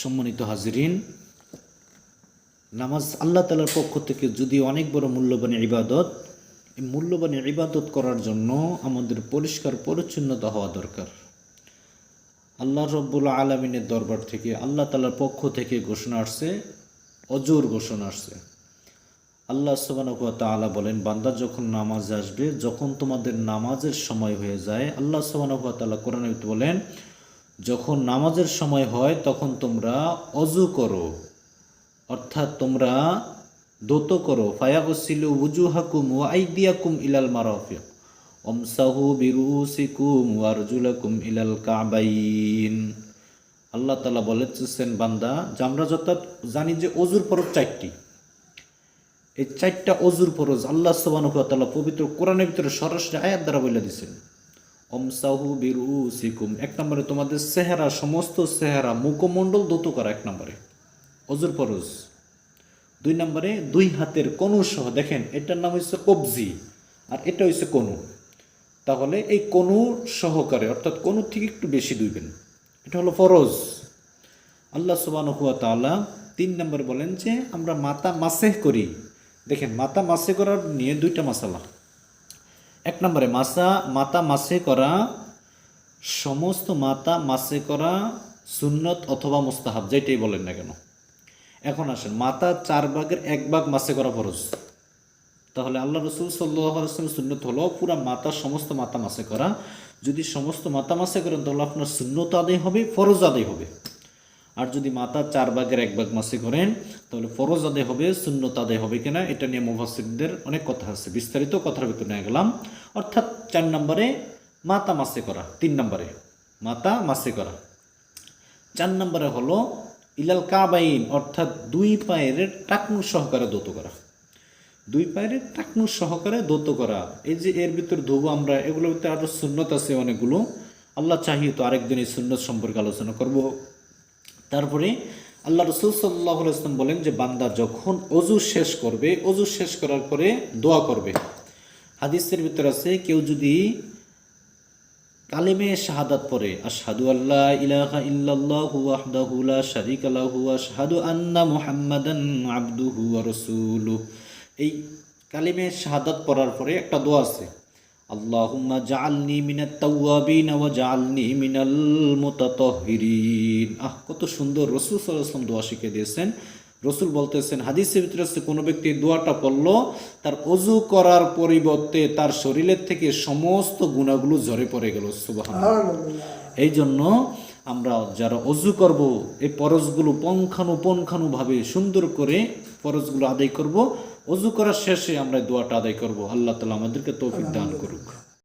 সম্মানিত হাজিরিন, নামাজ আল্লাহ তালার পক্ষ থেকে যদি অনেক বড় মূল্যবান ইবাদত, এই মূল্যবান ইবাদত করার জন্য আমাদের পরিষ্কার পরিচ্ছন্নতা হওয়া দরকার। আল্লাহ রব্বুল আলমিনের দরবার থেকে, আল্লাহ তালার পক্ষ থেকে ঘোষণা আসছে, অজোর ঘোষণা আসছে। আল্লাহ সুবাহ তাআলা বলেন, বান্দা যখন নামাজ আসবে, যখন তোমাদের নামাজের সময় হয়ে যায়, আল্লাহ সুবাহ তাআলা কোরআন বলেন যখন নামাজের সময় হয়, তখন তোমরা অজু করো। অর্থাৎ তোমরা দোত করো। ফায়াগসিলু উজুহাকুম ওয়া আইদিয়াকুম ইলাল মারাফিক। অমসাহু বিরুসিকুম ওয়ারজুলাকুম ইলাল কাবাইন। আল্লাহ তাআলা বলেছেন, বান্দা আমরা যত জানি যে অজুর পরব চারটি। এই চারটা অজুর ফরজ আল্লাহ সুবাহ পবিত্র কোরআনের ভিতরে সরাসরি আয়াত দ্বারা বলে দিছেন অমসাহু বিরু সিকুম এক নম্বরে তোমাদের চেহারা, সমস্ত চেহারা, মুখমণ্ডল দত করা এক নম্বরে। অজুর ফরজ দুই নম্বরে, দুই হাতের কনু সহ, দেখেন, এটার নাম হচ্ছে কবজি, আর এটা হচ্ছে কনু। তাহলে এই কনু সহকারে, অর্থাৎ কনু থেকে একটু বেশি দুইবেন এটা হলো ফরজ। আল্লাহ সুবাহ তাআলা তিন নম্বর বলেন যে, আমরা মাতা মাসেহ করি। দেখেন মাতা মাসে করার নিয়ে দুইটা মাসালা। এক নম্বরে, মাসা, মাতা মাসে করা, সমস্ত মাতা মাসে করা সুন্নত অথবা মোস্তাহাব যেটাই বলেন না কেন। এখন আসেন, মাতা চার ভাগের এক ভাগ মাসে করা ফরজ। তাহলে আল্লাহ রসুল সাল্লাম সুন্নত হলো পুরা মাতা, সমস্ত মাতা মাসে করা। যদি সমস্ত মাতা মাসে করেন, তাহলে আপনার শূন্যত আদায় হবে, ফরজ আদায় হবে। আর যদি মাতা চার ভাগের এক ভাগ মাসে করেন, তাহলে ফরজ আদায় হবে শূন্যত আদায় হবে কিনা, এটা নিয়ে মুফাসিরদের অনেক কথা আছে। বিস্তারিত কথার ভিতরে নিয়ে গেলাম। অর্থাৎ চার নম্বরে মাতা মাসে করা, তিন নম্বরে মাতা মাসে করা। চার নম্বরে হলো ইলাল কাবাইন, অর্থাৎ দুই পায়ের টাকনু সহকারে দত করা। দুই পায়ের টাকনু সহকারে দত করা। এই যে এর ভিতর ধুবো আমরা, এগুলোর ভিতরে আরও শূন্যত আছে অনেকগুলো। আল্লাহ চাহিয়ে তো আরেকদিন এই সুন্নত সম্পর্কে আলোচনা করব। তারপরে আল্লাহ রসুল সাল্লাহ ইসলাম বলেন যে, বান্দা যখন অজু শেষ করবে অজু শেষ করার পরে দোয়া করবে। হাদিসের ভিতর আছে, কেউ যদি কালেমে শাহাদাত পরে আশহাদু আল্লাহ ইলাহা ইল্লাল্লাহু ওয়াহদাহু শারীকা লাহু ওয়া আশহাদু আন্না মুহাম্মাদান আবদুহু ওয়া রাসূলুহু। এই কালিমে শাহাদাত পড়ার পরে একটা দোয়া আছে। আল্লাহুম্মা জাআলনি মিনাত তাওয়াবিন ওয়া জাআলনি মিনাল মুতাতাহহিরিন আহ কত সুন্দর রাসূল সাল্লাল্লাহু দোয়া শিখিয়ে দিয়েছেন। রসুল বলতেছেন হাদিসের ভিতরে আছে কোনো ব্যক্তি দোয়াটা পড়ল তার অজু করার পরিবর্তে তার শরীরের থেকে সমস্ত গুণাগুলো ঝরে পড়ে গেল সুবাহ এই জন্য আমরা যারা অজু করব এই পরশগুলো পঙ্খানুপঙ্খানুভাবে সুন্দর করে পরশগুলো আদায় করব। অজু করার শেষে আমরা দোয়াটা আদায় করব। আল্লাহ তালা আমাদেরকে তৌফিক দান করুক।